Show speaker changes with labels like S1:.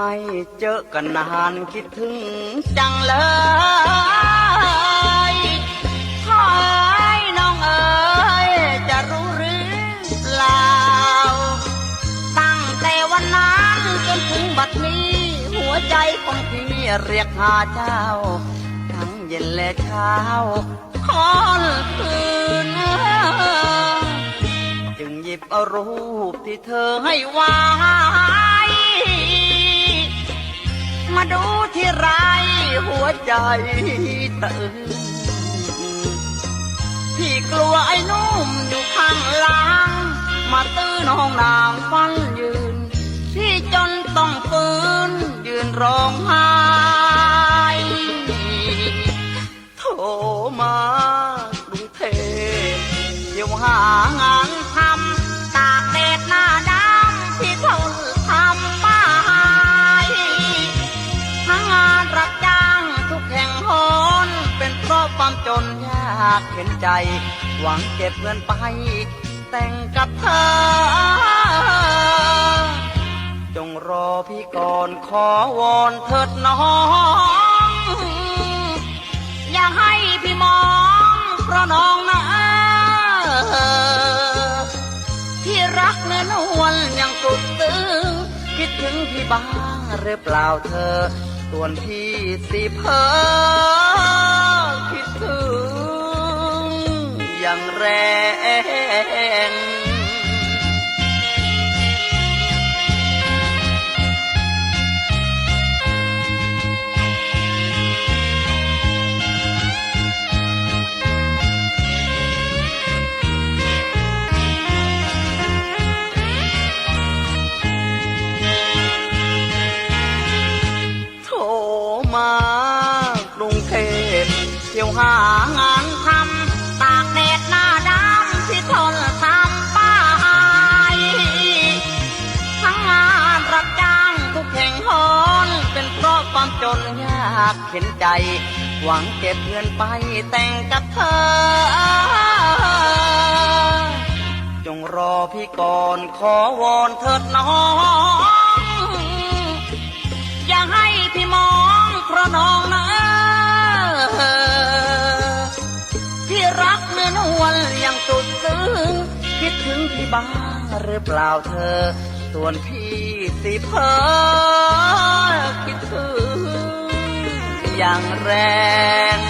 S1: ไม่เจอกันนานคิดถึงจังเลยขอให้น้องเอ๋ยจะรู้หรือเปล่า ตั้งแต่วันนั้นจนถึงบัดนี้ หัวใจของพี่เรียกหาเจ้า ทั้งเย็นและเช้าคอนคืนจึงหยิบเอารูปที่เธอให้ไว้มา ใจตื่นพี่กลัวไอ้นุ่มอยู่ข้างหลังมาตื้อน้องนางฟันยืน พี่จนต้องฟื้นยืนร้องไห้โทมากรุงเทพเดี๋ยวหางาน ความจนยากเห็นใจ หวังเก็บเงินไป แต่งกับเธอ จงรอพี่ก่อนขอวอนเถิดน้อง อย่าให้พี่มอง เพราะน้องนะที่รักเนื้อนวลยังสุดซึ้งคิดถึงพี่บ้างหรือเปล่าเธอส่วนพี่สิเพอ อย่างแรงโทรมากรุงเทพเที่ยวหางาะความจนยากเข็นใจ หวังเก็บเงินไปแต่งกับเธอ จงรอพี่ก่อนขอวอนเถิดน้อง อย่าให้พี่มองเพราะน้องนะที่รักเนื้อนวลยังสุดซึ้งคิดถึงพี่บ้างหรือเปล่าเธอ ส่วนพี่สิเพอคิดถึง อย่างแรง